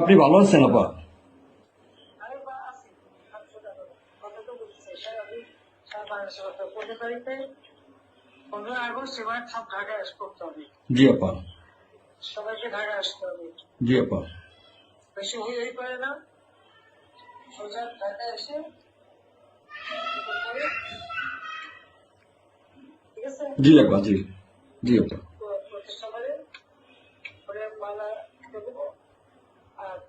আপনি ভালো আছেন আপা? জি আপা। সবাইকে ঢাকায় আসতে হবে। জি আপা। বেশি পারে না। সোজা এসে জি আপা জি। জি আপা। প্রতিষ্ঠা করে মালা দেবো আর তোমার ইয়ে করবা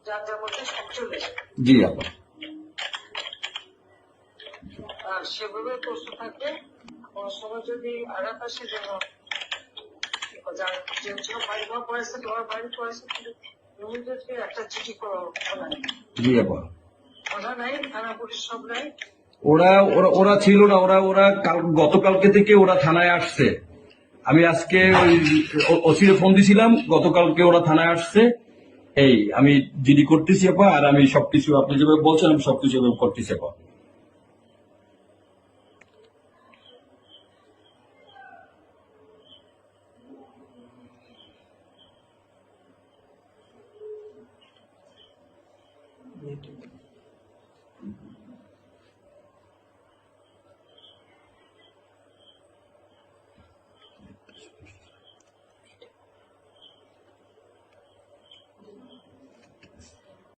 সব চলে যায় জি আপা। আর সেভাবে প্রস্তুত থাকবে। সময় যদি আসে যেন যার যে বাড়ি ঘর পড়েছে তোমার বাড়ি পড়েছে কিন্তু ইমিডিয়েটলি একটা চিঠি করো জি আপা। খোলা নাই থানা পুলিশ সব নাই। ওরা ওরা ওরা ছিল না ওরা ওরা কাল গতকালকে থেকে ওরা থানায় আসছে। আমি আজকে ওই ওসিরে ফোন দিছিলাম গতকালকে ওরা থানায় আসছে। এই, আমি যিনি করতেছি আপা, আর আমি সবকিছু আপনি যেভাবে বলছেন, আমি সবকিছু এভাবে করতেছি আপা Meeting.